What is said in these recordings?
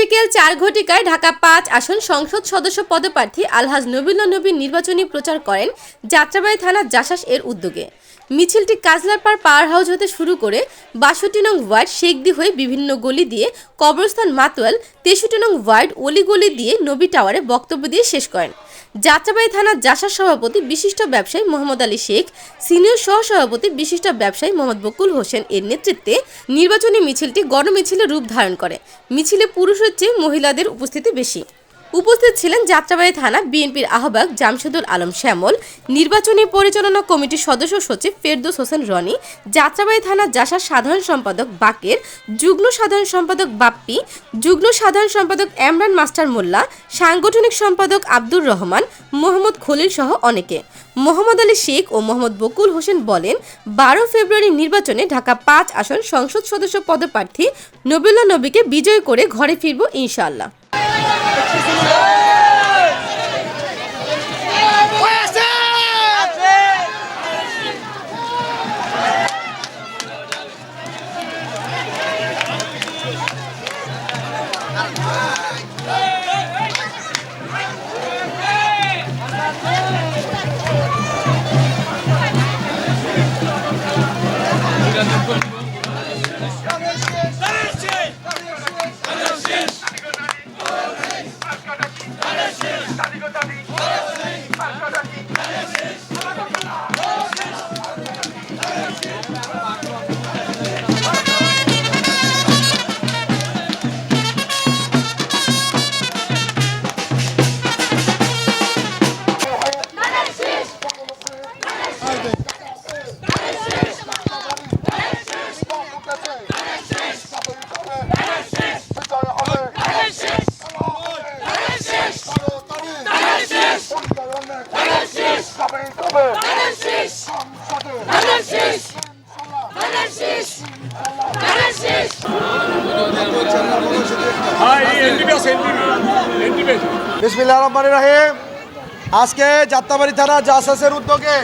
বিকেল চার ঘটিকায় ঢাকা পাঁচ আসন সংসদ সদস্য পদপ্রার্থী আলহাজ নবীল্লা নবী নির্বাচনী প্রচার করেন যাত্রাবাড়ি থানার জাসাস এর উদ্যোগে। মিছিলটি কাজলারপাড় পাওয়ার হাউস হতে শুরু করে বাষট্টি নং ওয়ার্ড শেখদি হয়ে বিভিন্ন গলি দিয়ে কবরস্থান মাতোয়াল, তেষট্টি নং ওয়ার্ড অলিগলি দিয়ে নবী টাওয়ারে বক্তব্য দিয়ে শেষ করেন। যাত্রাবাড়ি থানার জাসার সভাপতি বিশিষ্ট ব্যবসায়ী মোহাম্মদ আলী শেখ, সিনিয়র সহসভাপতি বিশিষ্ট ব্যবসায়ী মোহাম্মদ বকুল হোসেন এর নেতৃত্বে নির্বাচনী মিছিলটি গণমিছিলে রূপ ধারণ করে। মিছিলে পুরুষের চেয়ে মহিলাদের উপস্থিতি বেশি। উপস্থিত ছিলেন যাত্রাবাড়ি থানা বিএনপির আহ্বায়ক জামশেদুল আলম শ্যামল, নির্বাচনী পরিচালনা কমিটির সদস্য সচিব ফেরদৌস হোসেন রনি, যাত্রাবাড়ি থানা জাসার সাধারণ সম্পাদক বাকের, যুগ্ম সাধারণ সম্পাদক বাপ্পি, যুগ্ম সাধারণ সম্পাদক এমরান মাস্টার মোল্লা, সাংগঠনিক সম্পাদক আব্দুর রহমান, মোহাম্মদ খলিল সহ অনেকে। মোহাম্মদ আলী শেখ ও মোহাম্মদ বকুল হোসেন বলেন, বারো ফেব্রুয়ারি নির্বাচনে ঢাকা পাঁচ আসন সংসদ সদস্য পদপ্রার্থী নবীল্লা নবীকে বিজয় করে ঘরে ফিরব ইনশাআল্লাহ। Ah! Salut votre ami রাহিম। আজকে যাত্রাবাড়ি থানা জাসাসের উদ্যোগে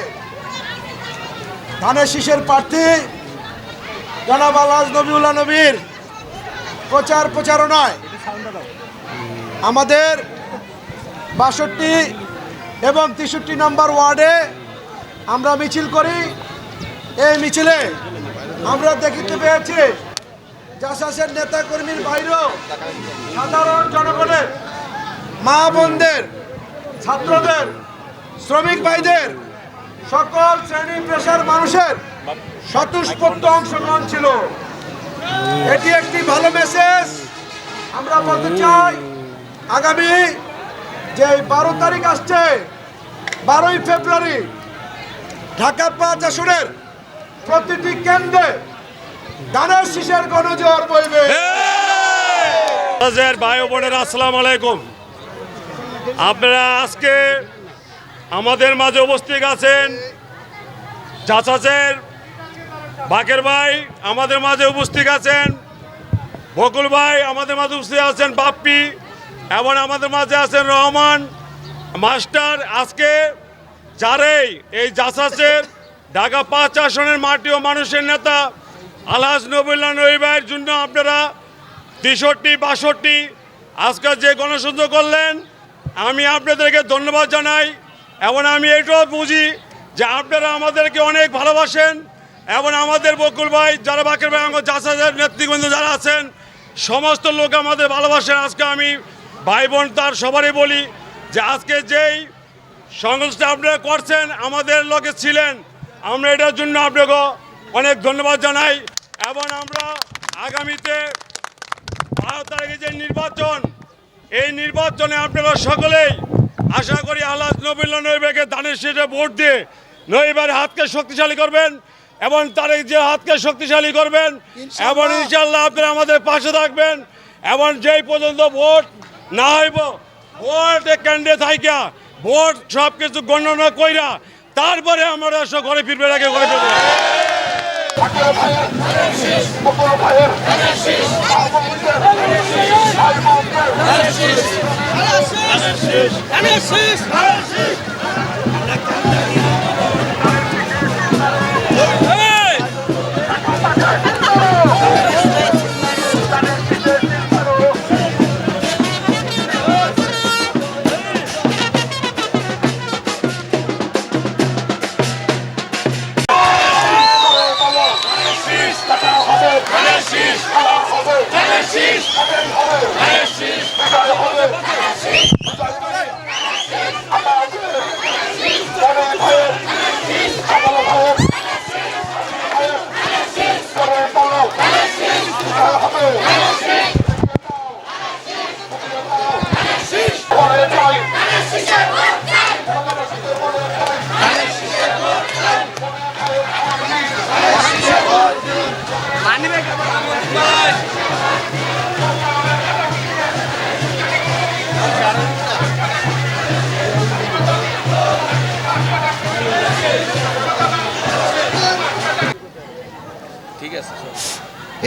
ধানের শীষের প্রার্থী জনাব আলহাজ নবীউল্লাহ নবীর প্রচার প্রচারণায় আমাদের বাষট্টি এবং তেষট্টি নম্বর ওয়ার্ডে আমরা মিছিল করি। এই মিছিলে আমরা দেখিতে পেয়েছি জাসাসের নেতা কর্মীর বাইরেও সাধারণ জনগণের মা বোনদের, ছাত্রদের, শ্রমিক ভাইদের সকল শ্রেণি পেশার মানুষের স্বতঃস্ফূর্ত অংশগ্রহণ ছিল। এটি একটি ভালো মেসেজ আমরা বলতে চাই, আগামী যে বারো তারিখ আসছে, বারোই ফেব্রুয়ারি ঢাকা পাঁচ আসনের প্রতিটি কেন্দ্রে ধানের শীষের গণজোয়ার বইবে। সমাজের ভাই বোনেরা আসসালামু আলাইকুম। আপনারা আজকে আমাদের মাঝে উপস্থিত আছেন চাচাচের বাকের ভাই আমাদের মাঝে উপস্থিত আছেন, বকুল ভাই আমাদের মাঝে উপস্থিত আছেন, বাপ্পি এবং আমাদের মাঝে আছেন রহমান। মাস্টার, আজকে যারাই এই জাসাসের ঢাকা পাঁচ আসনের মাটি ও মানুষের নেতা আলহাজ নবুল্লাহ নবী জন্য আপনারা তেষট্টি, বাষট্টি, আজকে যে গণসংযোগ করলেন, আমি আপনাদেরকে ধন্যবাদ জানাই এবং আমি এটাও বুঝি যে আপনারা আমাদেরকে অনেক ভালোবাসেন এবং আমাদের বকুল ভাই, যারা বাকের ভাই, আমার জাসাজের নেতৃবৃন্দ যারা আছেন, সমস্ত লোক আমাদের ভালোবাসেন। আজকে আমি ভাই বোন তার সবারই বলি যে আজকে যেই সংস্থা আপনারা করছেন, আমাদের লোকে ছিলেন, আমরা এটার জন্য আপনাকে অনেক ধন্যবাদ জানাই। এবং আমরা আগামীতে বারো তারিখে যে নির্বাচন এই নির্বাচনে আপনারা সকলেই আশা করি আল্লাহ নবীল্লা নৈবেকে দানের শেষে ভোট দিয়ে নৈবার হাতকে শক্তিশালী করবেন এবং তার এই যে হাতকে শক্তিশালী করবেন এবং ইনশাল্লাহ আপনারা আমাদের পাশে থাকবেন এবং যেই পর্যন্ত ভোট না হইব ভোট কেন্দ্রে থাইকা ভোট সব কিছু গণনা কইরা তারপরে আমরা সব ঘরে ফিরবে আগে ঘরে ফিরবে ঠাকুর ভাইয়ের গোপাল ভাইয়ের ভাই বোনদের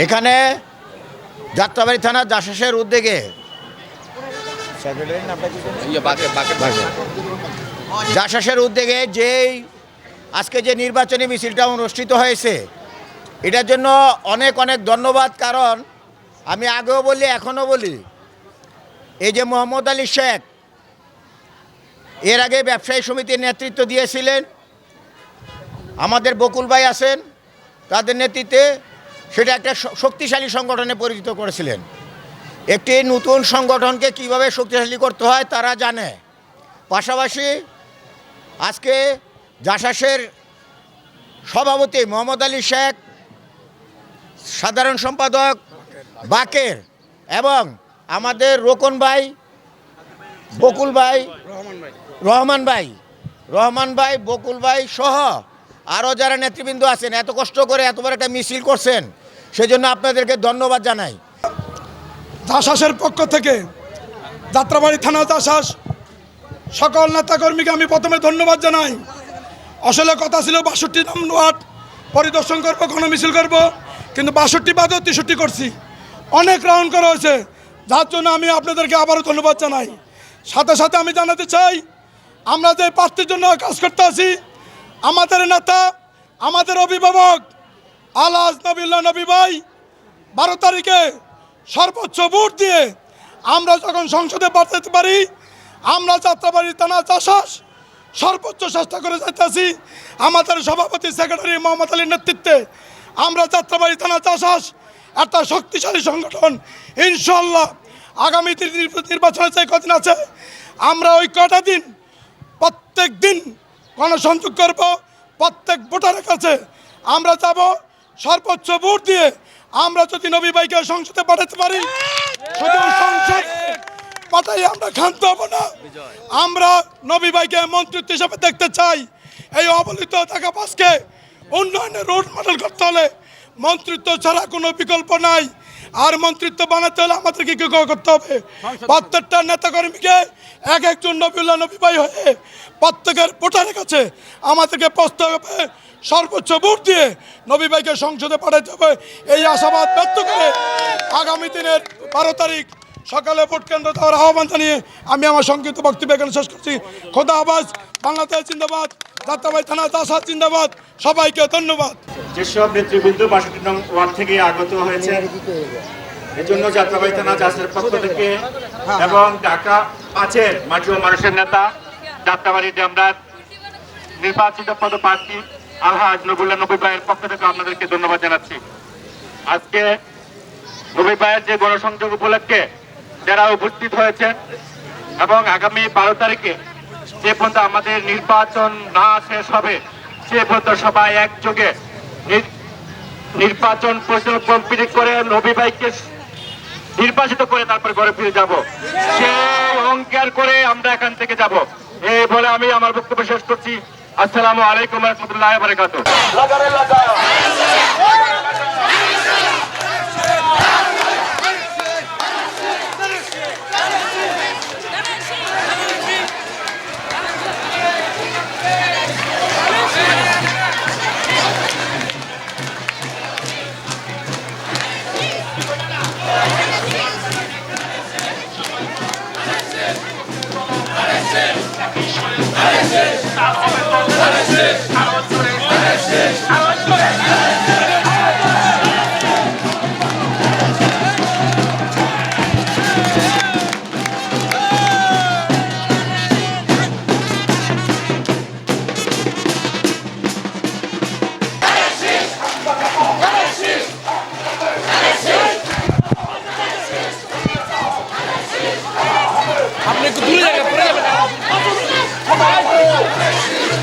এখানে যাত্রাবাড়ি থানা জাসাসের উদ্যোগে। জাসাসের উদ্যোগে যেই আজকে যে নির্বাচনী মিছিলটা অনুষ্ঠিত হয়েছে এটার জন্য অনেক অনেক ধন্যবাদ। কারণ আমি আগেও বলি এখনও বলি এই যে মোহাম্মদ আলী শেখ এর আগে ব্যবসায়ী সমিতির নেতৃত্ব দিয়েছিলেন। আমাদের বকুল ভাই আছেন। তাদের নেতৃত্বে সেটা একটা শক্তিশালী সংগঠনে পরিচিত করেছিলেন। একটি নতুন সংগঠনকে কীভাবে শক্তিশালী করতে হয় তারা জানে। পাশাপাশি আজকে জাসাসের সভাপতি মোহাম্মদ আলী শেখ, সাধারণ সম্পাদক বাকের এবং আমাদের রোকন ভাই, বকুল ভাই। রহমান ভাই রহমান ভাই, বকুল ভাই সহ আরও যারা নেতৃবৃন্দ আছেন, এত কষ্ট করে এত বড় একটা মিছিল করছেন, সেজন্য আপনাদেরকে ধন্যবাদ জানাই। দাসাসের পক্ষ থেকে যাত্রাবাড়ি থানা দাসাস, সকল নেতাকর্মীকে আমি প্রথমে ধন্যবাদ জানাই। আসলে কথা ছিল বাষট্টি নাম ওয়ার্ড, পরিদর্শন করব, কোনো গণমিছিল করব, কিন্তু বাষট্টি বাদেও তেষট্টি করছি। অনেক রাউন্ড করা হয়েছে, যার জন্য আমি আপনাদেরকে আবারও ধন্যবাদ জানাই। সাথে সাথে আমি জানাতে চাই, আমরা যে প্রার্থীর জন্য কাজ করতে আছি আমাদের নেতা, আমাদের অভিভাবক আলাজ নবিল্লা নবী ভাই, বারো তারিখে সর্বোচ্চ ভোট দিয়ে আমরা যখন সংসদে পাঠাতে পারি, আমরা যাত্রাবাড়ি থানা চাষাস সর্বোচ্চ চেষ্টা করে যাইতেছি। আমাদের সভাপতি সেক্রেটারি মোহাম্মদ আলীর নেতৃত্বে আমরা যাত্রাবাড়ি থানা চাষাস একটা শক্তিশালী সংগঠন। ইনশাল্লাহ আগামী নির্বাচনের যে কদিন আছে, আমরা ওই কটা দিন, প্রত্যেক দিন গণসংযোগ করব। প্রত্যেক ভোটারের কাছে আমরা যাব। সর্বোচ্চ ভোট দিয়ে আমরা যদি নবী ভাইকে সংসদে পাঠাতে পারি, শুধু সংসদ পাঠাই আমরা ক্ষান্ত হব না। আমরা নবী ভাইকে মন্ত্রিত্ব হিসাবে দেখতে চাই। এই অবলিত টাকা পাসকে উন্নয়নের রোড মডেল করতে হলে মন্ত্রিত্ব ছাড়া কোনো বিকল্প নাই। আর মন্ত্রিত্ব বানাতে হলে আমাদেরকে কি করতে হবে? প্রত্যেকটা নেতাকর্মীকে এক একজন নবীল্লা নবী ভাই হয়ে প্রত্যেকের ভোটারের কাছে আমাদেরকে পৌঁছতে হবে সর্বোচ্চ ভোট দিয়ে নবী ভাইকে সংসদে পাঠাতে হবে। এই আশাবাদ ব্যক্ত করে আগামী দিনের বারো তারিখ সকালে ভোট কেন্দ্র দেওয়ার আহ্বান জানিয়ে আমি আমার সংক্ষিপ্ত বক্তব্য এখানে শেষ করছি। খোদা আবাস বাংলাদেশ জিন্দাবাদ যাত্রাবাড়ি থানা দাসাদ জিন্দাবাদ, সবাইকে ধন্যবাদ। যেসব নেতৃবৃন্দ বাষট্টি নং ওয়ার্ড থেকে আগত হয়েছে, এজন্য যাত্রাবাড়ি থানা চাষের পক্ষ থেকে এবং ঢাকা পাঁচের মাটি মানুষের নেতা যাত্রাবাড়ি আমরা নির্বাচিত পদপ্রার্থী আলহাজ নবুল্লাহ নবী ভাইয়ের পক্ষ থেকে আপনাদেরকে ধন্যবাদ জানাচ্ছি। আজকে নবী ভাইয়ের যে গণসংযোগ উপলক্ষে যারা উপস্থিত হয়েছেন এবং আগামী বারো তারিখে যে পর্যন্ত আমাদের নির্বাচন না শেষ হবে, সে পর্যন্ত সবাই একযোগে নির- নির্বাচন পরিচালনা কমপ্লিট করে নবী ভাইকে নির্বাচিত করে তারপরে ঘরে ফিরে যাব। সে অঙ্কার করে আমরা এখান থেকে যাব। এই বলে আমি আমার বক্তব্য শেষ করছি। আসসালামু আলাইকুম রহমতুল্লাহ বারকাত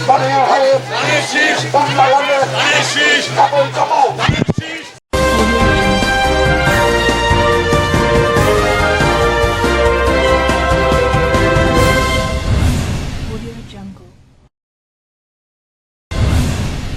বাংলাদেশ বাংলাদেশ